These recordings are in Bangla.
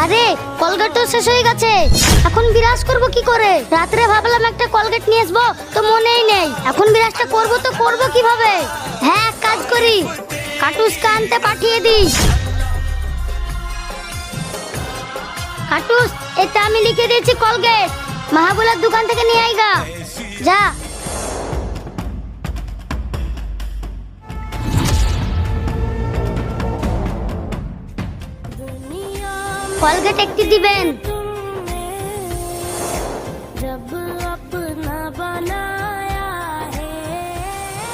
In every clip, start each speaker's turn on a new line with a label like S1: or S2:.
S1: আরে কলগেট তো শেষ হয়ে গেছে। এখন বিরাজ করব কি করে? রাত্রে ভাবলাম একটা কলগেট নিয়ে আসব, তো মনেই নেই। এখন বিরাজটা করব তো করব কীভাবে? হ্যাঁ এক কাজ করি। কাটুসকে আনতে পাঠিয়ে দিই। কাটুস, এটা আমি লিখে দিয়েছি কলগেট। মাহাবুলার দোকান থেকে নিয়ে আইগা যা। কলগেট একটি দিবেন।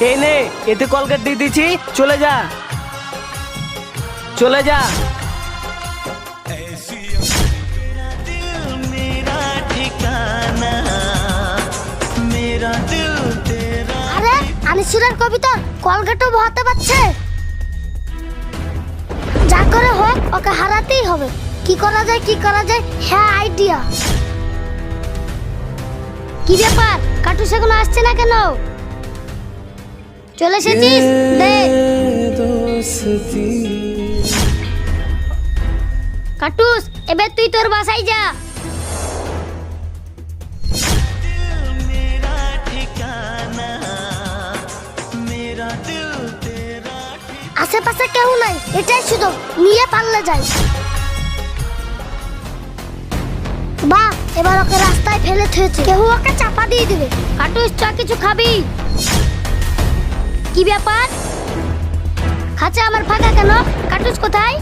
S2: এই নে এতে কলগেট দিয়ে দিচ্ছি চলে যা। চলে যা।
S1: আরে আনিসুরের কবিতা কলগেটও বহাতে পারছে। যা করে হোক ওকে হারাতেই হবে। কি করা যায়, কি করা যায়? হ্যাঁ আইডিয়া কি ব্যাপার? কাটু সেগুলো আসছে না কেন? চলে এসেছিস? কাটুস এবার তুই তোর বাসায় যা। আশেপাশে কেউ নাই, এটাই শুধু। নিয়ে পাল্লা যায় এবার ওকে রাস্তায় ফেলে থুয়েছে। কেউ ওকে চাপা দিয়ে দিবে। কাটুস, চ, কিছু খাবি। কি ব্যাপার? খাঁচা আমার ফাঁকা কেন? কাটুস কোথায়?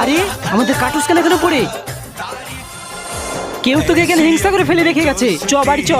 S2: আরে, আমাদের কাটুস কেন এখানে পড়ে? কেউ তোকে এখানে হিংসা করে ফেলে রেখে গেছে। চ, বাড়ি চ।